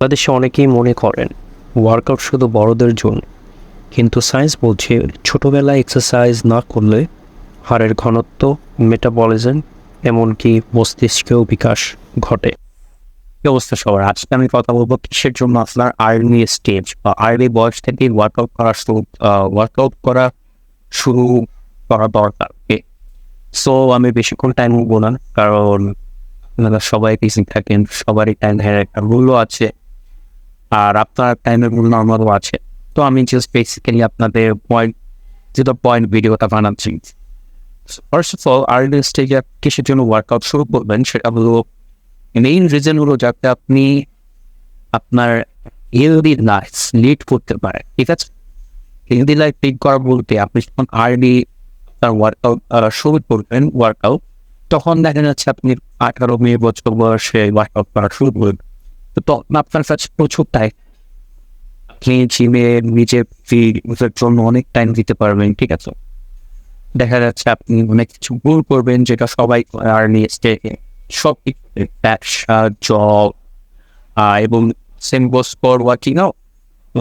বাংলাদেশে অনেকেই মনে করেন ওয়ার্কআউট শুধু বড়দের জন্য। কিন্তু সায়েন্স বলছে, ছোটোবেলায় এক্সারসাইজ না করলে হাড়ের ঘনত্ব মেটাবলিজম এমনকি মস্তিষ্কেও বিকাশ ঘটে। অবস্থা সবার? আজকে আমি কথা বলব কিসের জন্য আপনার আর্লি স্টেজ বা আর্লি বয়স থেকে ওয়ার্কআউট করা শুরু ওয়ার্কআউট করা শুরু করা দরকার। সো আমি বেশিক্ষণ টাইম নেব না, কারণ আপনারা সবাই বিজি থাকেন, সবারই টাইম একটা মূল্য আছে। আর আপনার টাইমের মূল্য আমারও আছে। তো আমি জাস্ট বেসিক্যালি আপনাদের পয়েন্ট যেটা পয়েন্ট ভিডিওটা বানাচ্ছি। ফার্স্ট অফ অল আর্লি স্টেজে কিসের জন্য ওয়ার্কআউট শুরু করবেন, সেটা হলো মেইন রিজন হলো যাতে আপনি আপনার হেলদি লাইফ লিড করতে পারেন। ঠিক আছে? হেলদি লাইফ লিড করা বলতে আপনি যখন আর্লি আপনার ওয়ার্কআউট শুরু করবেন ওয়ার্কআউট তখন দেখা যাচ্ছে আপনি আঠারো মে বছর বয়সে ওয়ার্কআউট করা শুরু করবেন। তখন আপনার কাছে প্রচুর টাইম আপনি জিমে জন্য অনেক টাইম দিতে পারবেন, ঠিক আছে? দেখা যাচ্ছে আপনি অনেক কিছু ভুল করবেন, যেটা সবাই সব ব্যবসা এবং সেম গোস ফর ওয়ার্কিং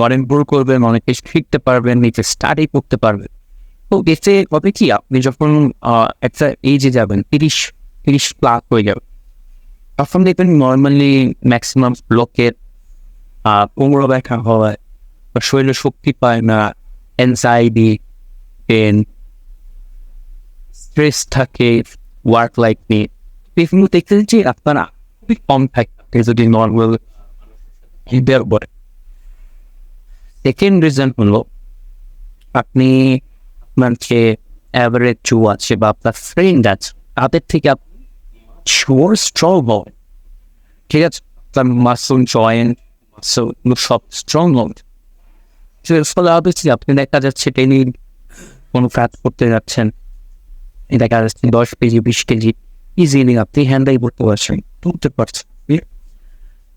অনেক ভুল করবেন, অনেক কিছু শিখতে পারবেন, নিজে স্টাডি করতে পারবেন। তো এতে হবে কি, আপনি যখন একটা এজে যাবেন, তিরিশ তিরিশ প্লাস হয়ে যাবে তখন দেখবেন নর্মালি ম্যাক্সিমাম লোকের কোমর ব্যথা হয় বা শরীরে শক্তি পায় না এনজাইটি পেন স্ট্রেস থাকে ওয়ার্ক লাইফ নিয়ে এগুলো দেখতে যে আপনারা খুবই কম থাকে যদি নর্মাল হিডের বলে সেকেন্ড রিজন হলো আপনি আপনার যে অ্যাভারেজ জু আছে বা আপনার ফ্রেন্ড আছে তাদের থেকে আপনি শিওর স্ট্রং হবেন ঠিক আছে? আপনার মাসুল জয়েন্ট মাসুল সব স্ট্রং হবে ফলে অবশ্যই আপনি দেখা যাচ্ছে ট্রেনিং কোনো কাজ করতে যাচ্ছেন। দেখা যাচ্ছে দশ কেজি, বিশ কেজি ইজিলি আপনি হ্যান্ডেল করতে পারছেন তুলতে পারছেন।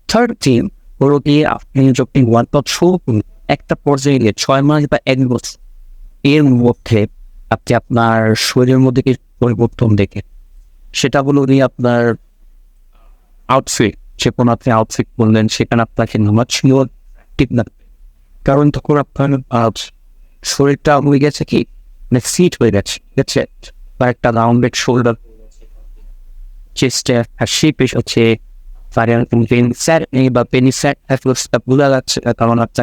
থার্ড থিং হলো গিয়ে আপনি যখন ওয়ার্কআউট শুরু করুন, একটা পর্যায়ে গিয়ে ছয় মাস বা এক বছর, এর মধ্যে আপনি আপনার শরীরের মধ্যে কিছু পরিবর্তন দেখে সেটা হলো গিয়ে আপনার আউটফিট যে কোনো আপনি আউটফিট বললেন সেখানে আপনাকে নামাচ্ছিল ঠিক না কারণ তখন আপনার শরীরটা হয়ে গেছে কি? মানে ফিট হয়ে গেছে আছে বা একটা রাউন্ডেড শোল্ডার চেস্টে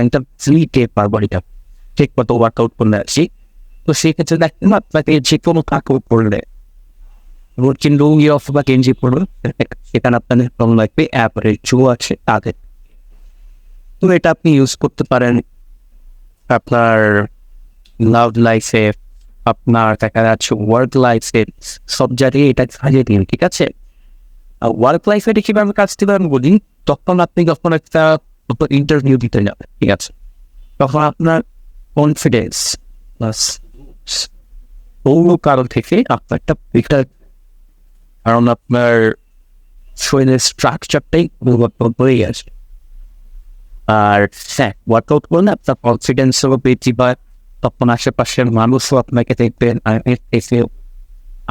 একটা ফ্লিটে পার বডিটা ঠিক মতো ওয়ার্কআউট করলে আসি তো সেই দেখেন, আপনাকে যে কোনো কাপড় পরলে রুটিন লুঙ্গি অথবা গেঞ্জি পরবে সেখানে আপনাদের কম লাগবে অ্যাপারের জো আছে তাদের। তো এটা আপনি ইউজ করতে পারেন আপনার লাভ লাইফে আপনার দেখা যাচ্ছে ওয়ার্ক লাইফে সব জায়গায় এটা কাজে দিন, ঠিক আছে? ওয়ার্ক লাইফে এটা কীভাবে কাজ দিতে আমি বলি, তখন আপনি যখন একটা ইন্টারভিউ দিতে যাবেন, ঠিক আছে? তখন আপনার কনফিডেন্স প্লাস অন্য কারণ থেকে আপনার একটা কারণ আপনার শরীরের স্ট্রাকচারটাই পরিবর্তন হয়ে গেছে আর হ্যাঁ ওয়ার্কআউট করলে আপনার কনফিডেন্সও বৃদ্ধি পায় তখন আশেপাশের মানুষও আপনাকে দেখবেন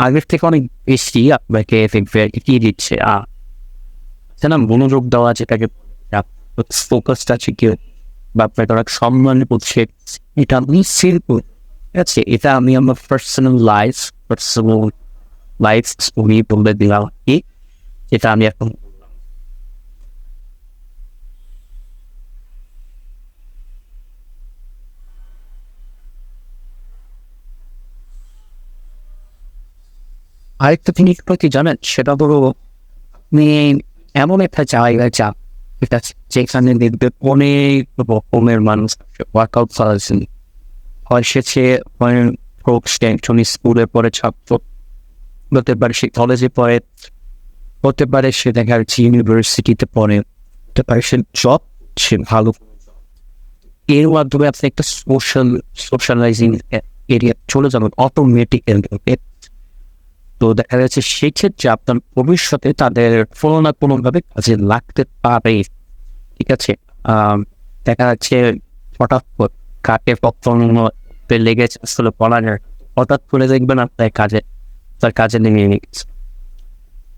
আগের থেকে অনেক বেশি আপনাকে দেখবে এগিয়ে দিচ্ছে আর না মনোযোগ দেওয়া যেটাকে ফোকাসটা আছে কেউ বা আপনাকে অনেক সম্মান করছে এটা আপনি ফিল করুন ঠিক আছে এটা আমি আমার personal life personal life story বলে দিলাম কি, যেটা আমি এখন আরেকটা জিনিস প্রতি জানেন, সেটা হলো আপনি এমন একটা জায়গায় যান ঠিক আছে, যেখানে দেখবে অনেক রকমের মানুষ ওয়ার্কআউট করাচ্ছেন হয় সে একজন স্কুলে পড়ে ছাত্র হতে পারে সে কলেজে পড়ে, হতে পারে সে দেখা যাচ্ছে ইউনিভার্সিটিতে পড়ে, হতে পারে সে জব সে ভালো। এর মাধ্যমে আপনি একটা সোশ্যাল সোশ্যালাইজিং এরিয়া চলে যাবেন অটোমেটিক তো দেখা যাচ্ছে সেক্ষেত্রে আপনার ভবিষ্যতে তাদের কোনো না কোনোভাবে কাজে লাগতে পারে। ঠিক আছে? দেখা যাচ্ছে হঠাৎ কাকে কখন লেগেছে আসলে বলা যায় হঠাৎ করে দেখবেন আপনার কাজে তার কাজে নিয়ে গেছে।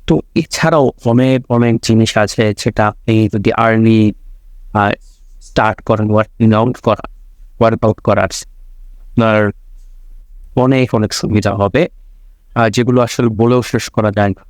তো এছাড়াও অনেক অনেক জিনিস আছে সেটা আপনি যদি আর্লি স্টার্ট করেন ওয়ার্কিং আউট করা ওয়ার্ক আউট করার আপনার অনেক অনেক সুবিধা হবে। যেগুলো আসলে বলেও শেষ করা যায় না।